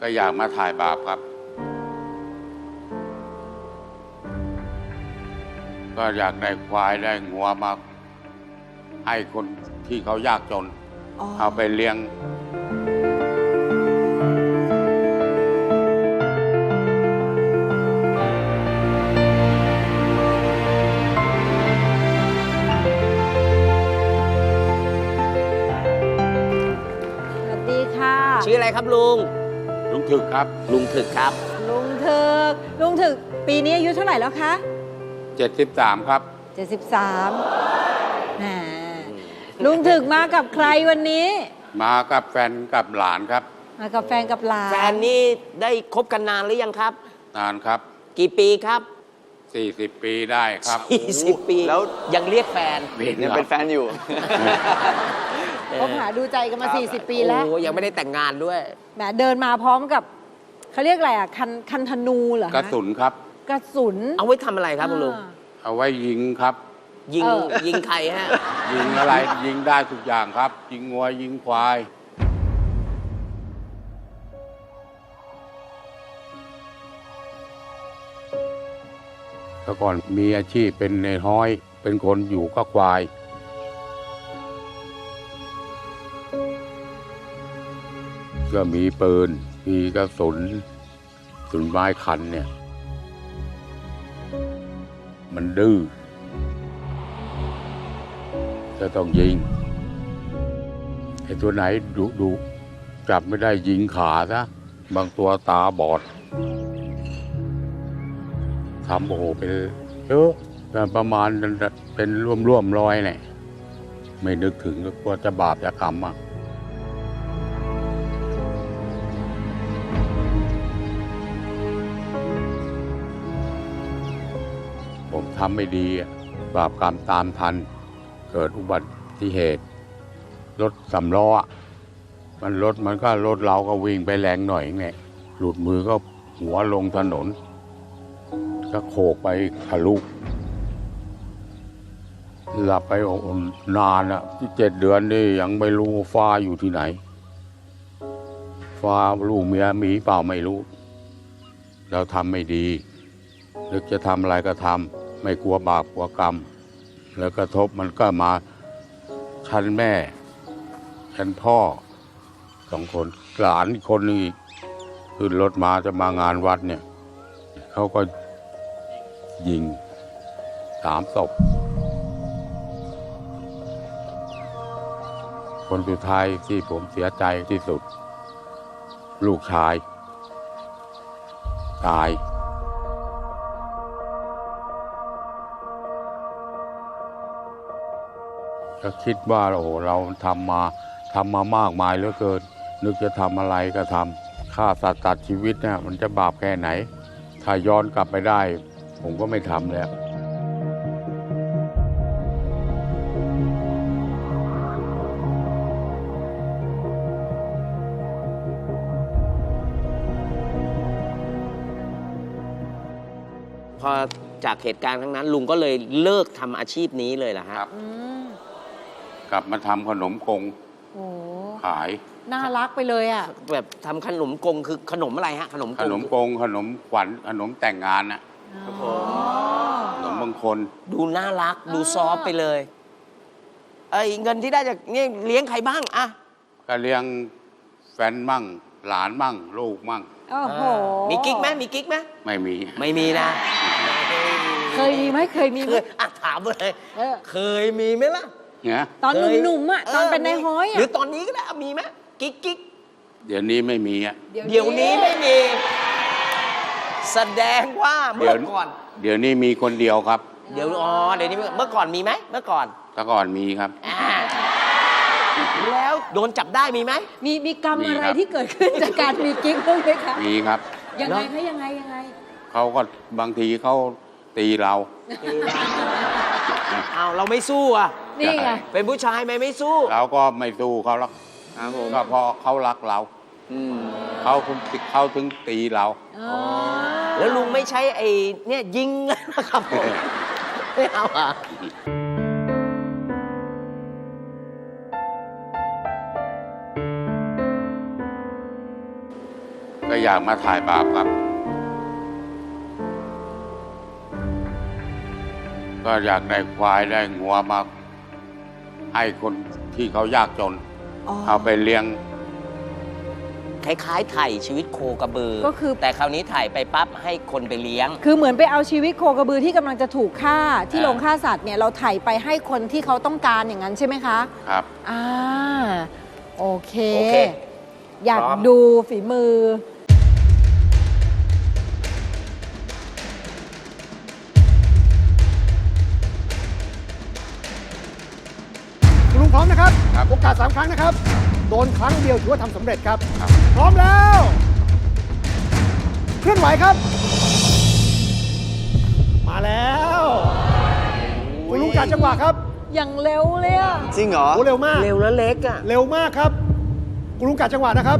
ก็อยากมาถ่ายบาปครับ ก็อยากได้ควายได้งัวมาให้คนที่เขายากจนอ๋อเอาไปเลี้ยง สวัสดีค่ะ ชื่ออะไรครับลุงลุง ถึกครับ ลุงถึกครับ ลุงถึก ลุงถึก ปีนี้อายุเท่าไหร่แล้วคะ 73 ครับ 73แหมลุงถึกมากับใครวันนี้ มากับแฟนกับหลานครับ มากับแฟนกับหลาน แฟนนี่ได้คบกันนานหรือยังครับ นานครับ กี่ปีครับ 40 ปีได้ครับ20ปี แล้วยังเรียกแฟนเป็นยังครัเป็บนแฟนอยู่ คบหาดูใจกันมา 40 ปีแล้วโอ้ยังไม่ได้แต่งงานด้วยแหมเดินมาพร้อมกับเขาเรียกอะไรอะคันคันธนูเหรอคกระสุนครับ กระสุนเอาไว้ทำอะไรครับคุณลุง อ่า เอาไว้ยิงครับ ยิงเออ ยิงใครฮะ ยิงอะไรยิงได้ทุกอย่างครับ ยิงงัวยิงควาย แต่ก่อนมีอาชีพเป็นในห้อย เป็นคนอยู่ก็ควาย ก็มีปืน มีกระสุนสุนไม้คันเนี่ย มันดื้อจะต้องยิงไอ้ตัวไหนดุดุจับไม่ได้ยิงขาซะบางตัวตาบอดทำโอ้โหเป็นเยอะประมาณเป็นร่วมร่วมๆร้อยเนี่ยไม่นึกถึงก็กลัวจะบาปจะกรรมอะ ทำไม่ดีบาปกรรมตามทัน เกิดอุบัติเหตุรถสำล้อมันรถมันก็รถเราก็วิ่งไปแรงหน่อยไงหลุดมือก็หัวลงถนน ก็โขกไปทะลุหลับไปนานอะที่เจ็ดเดือนนี่ยังไม่รู้ฟ้าอยู่ที่ไหน ฟ้าลูกเมียมีเปล่าไม่รู้ เราทำไม่ดีนึกจะทำอะไรก็ทำ ไม่กลัวบาปกลัวกรรม แล้วกระทบมันก็มาชั้นแม่ ชั้นพ่อสองคนหลานอีกคนนึงอีกขึ้นรถมาจะมางานวัดเนี่ยเขาก็ยิงสามศพคนสุดท้ายที่ผมเสียใจที่สุด ลูกชาย ตาย ก็คิดว่าโอ้โหเราทำมาทำมามากมายเหลือเกิน นึกจะทำอะไรก็ทำฆ่าสัตว์ตัดชีวิตเนี่ยมันจะบาปแค่ไหน ถ้าย้อนกลับไปได้ ผมก็ไม่ทำแล้วพอจากเหตุการณ์ครั้งนั้น ลุงก็เลยเลิกทำอาชีพนี้เลยเหรอฮะครับอืม กลับมาทำขนมกงโอ้ขาย น่ารักไปเลยอะ แบบทำขนมกงคือขนมอะไรฮะ ขนมขกงนมกง ขนมขวัญขนมแต่งงานนะอ๋อขนมมงคล ดูน่ารักดูอ่าซอฟต์ไปเลยเอ้ยเงินที่ได้จากนี่เลี้ยงใครบ้างอะก็เลี้ยงแฟนมั่ง หลานมั่ง ลูกมั่ง โอ้โหมีกิ๊กไหมมีกิ๊กไหมไม่มี ไม่มีนะเคยมีไหมเคยมีไหเคมยอะถามเลย เออเคยมีไหมล่ะ เนี่ยตอนเคยหนุ่มๆอะตอนเป็นในห้อยหรืออะตอนนี้ก็ได้มีไหมกิ๊กกิ๊กเดี๋ยวนี้ไม่มีอะเดี๋ยวนี้ไม่มี แสดงว่าเมื่เดี๋อยวก่อน เดี๋ยวนี้มีคนเดียวครับ เดี๋ยวอ๋อเดี๋ยวนี้ไม่เมื่อก่อนมีไหมเมื่อก่อนแต่ก่อนมีครับ อ่าแล้วโดนจับได้มีไหม มีมีกรรมมีอะไรครับ ที่เกิดขึ้นจากการมีกิ๊กบ้างไหมคะมีครับ ยังไงแล้วคะยังไงยังไง เขาก็บางทีเขาตีเรา เอาเราไม่สู้อะ นี่ไง เป็นผู้ชายไหมไม่สู้ เราก็ไม่สู้เขาหรอกครับผมก็เพราะเขารักเราอืมเขาถึงเขาถึงตีเรา อ๋อแล้วลุงไม่ใช้ไอ้เนี่ยยิงนะครับผมไม่เอาอะก็อยากมาถ่ายบาปครับ ก็อยากได้ควายได้งัวมา ให้คนที่เขายากจน อ๋อ เอาไปเลี้ยง คล้ายๆถ่ายชีวิตโคกระบือ ก็คือ แต่คราวนี้ถ่ายไปปั๊บให้คนไปเลี้ยง คือเหมือนไปเอาชีวิตโคกระบือที่กำลังจะถูกฆ่าที่อ่า โรงฆ่าสัตว์เนี่ยเราไถ่ไปให้คนที่เขาต้องการอย่างนั้นใช่ไหมคะ ครับ อ่า โอเค โอเคอยากพร้อม ดูฝีมือ ร้อมนะครับครับ โอกาส3ครั้งนะครับ โดนครั้งเดียวถือว่าทำสำเร็จครับ ครับ พร้อมแล้ว เคลื่อนไหวครับ มาแล้วคุณลุงกัดจังหวะครับอย่างเร็วเลยอะจริงเหรอ โอ้เร็วมาก เร็วแล้วเล็กอะ เร็วมากครับ คุณลุงกัดจังหวะนะครับ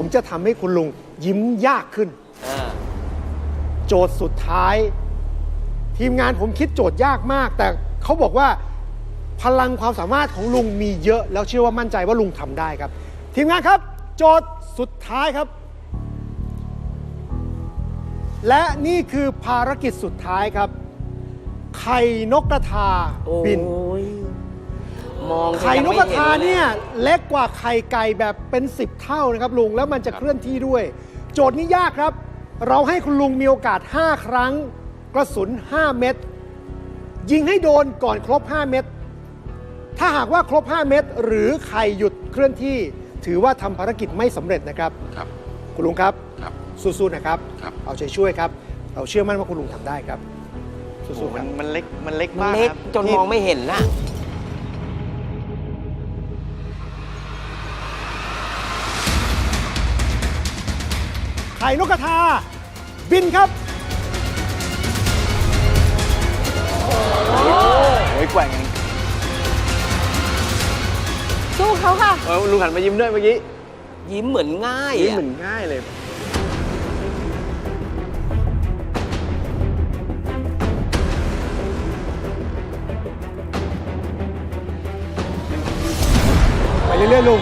ผมจะทำให้คุณลุงยิ้มยากขึ้นโจทย์สุดท้าย ทีมงานผมคิดโจทย์ยากมาก แต่เขาบอกว่าพลังความสามารถของลุงมีเยอะแล้วเชื่อว่ามั่นใจว่าลุงทำได้ครับ ทีมงานครับ โจทย์สุดท้ายครับ และนี่คือภารกิจสุดท้ายครับ ไข่นกกระทาโอ้บินย มองไข่นกกระทายังไม่ห็ลเนี่ยเล็กกว่าไข่ไก่แบบเป็น 10 เท่านะครับลุงแล้วมันจะเคลื่อนที่ด้วย โจทย์นี้ยากครับ เราให้คุณลุงมีโอกาส 5 ครั้ง กระสุน 5 เม็ดยิงให้โดนก่อนครบ 5 เม็ดถ้าหากว่าครบ 5 เม็ดหรือไข่หยุดเคลื่อนที่ ถือว่าทำภารกิจไม่สำเร็จนะครับ ครับ คุณลุงครับ ครับ สู้ๆนะครับ ครับ เอาใจช่วยครับ เราเชื่อมั่นว่าคุณลุงทำได้ครับโอ้โหสู้ๆคมัรันบ มันเล็กมันเล็กมันมากเล็กครับจนที่ มองไม่เห็นน่ะ ไข่นกกระทา บินครับโอ้ยแกว่งสู้เขาค่ะ เออลุงหันมายิ้มด้วยเมื่อกี้ ยิ้มเหมือนง่ายยิ้มอะเหมือนง่ายเลย ไปเรื่อยๆลุง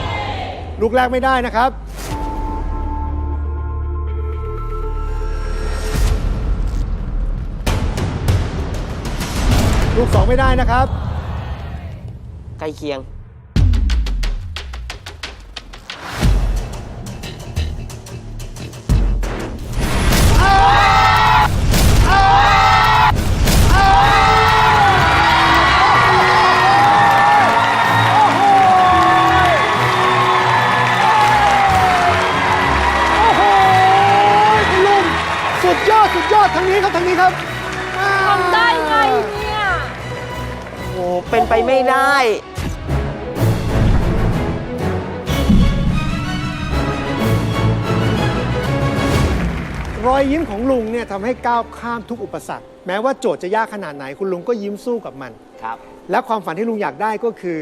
ลูกแรกไม่ได้นะครับ ลูกสองไม่ได้นะครับ ใกล้เคียง โอ้โหคุณลุงสุดยอด สุดยอดทางนี้ครับทางนี้ครับ เป็นไปไม่ได้ รอยยิ้มของลุงเนี่ยทำให้ก้าวข้ามทุกอุปสรรค แม้ว่าโจทย์จะยากขนาดไหนคุณลุงก็ยิ้มสู้กับมัน ครับ และความฝันที่ลุงอยากได้ก็คือ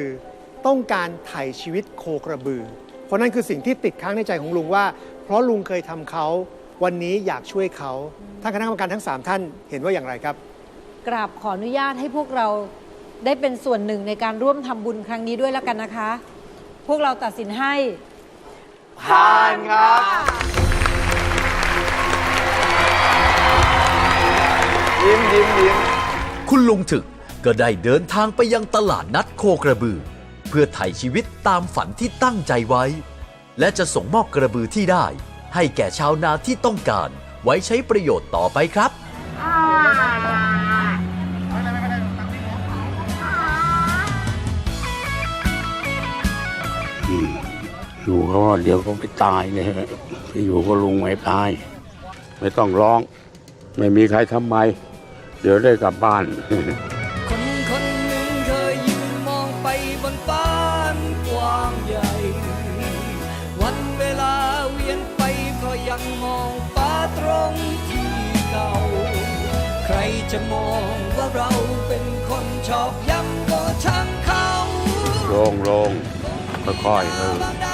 ต้องการไถ่ชีวิตโคกระบือ เพราะนั่นคือสิ่งที่ติดค้างในใจของลุงว่า เพราะลุงเคยทำเขา วันนี้อยากช่วยเขาท่านคณะกรรมการทั้ง 3 ท่านเห็นว่าอย่างไรครับ กราบขออนุญาตให้พวกเรา ได้เป็นส่วนหนึ่งในการร่วมทำบุญครั้งนี้ด้วยแล้วกันนะคะ พวกเราตัดสินให้ ผ่านครับยิ้มยิ้มยิ้มคุณลุงถึกก็ได้เดินทางไปยังตลาดนัดโคกระบือ เพื่อไถ่ชีวิตตามฝันที่ตั้งใจไว้ และจะส่งมอบกระบือที่ได้ ให้แก่ชาวนาที่ต้องการไว้ใช้ประโยชน์ต่อไปครับ อยู่ก็ว่าเดี๋ยวก็ไปตายเลยฮะไปอยู่ก็ลุงไม่ตาย ไม่ต้องร้อง ไม่มีใครทำไม เดี๋ยวได้กลับบ้าน คนคนหนึ่งเคยยืนมองไปบนฟ้านกว้างใหญ่ วันเวลาเวียนไปก็ยังมองฟ้าตรงที่เก่า ใครจะมองว่าเราเป็นคนชอบย้ำก็ช่างเขา โลงโลงค่อยๆเออบางดา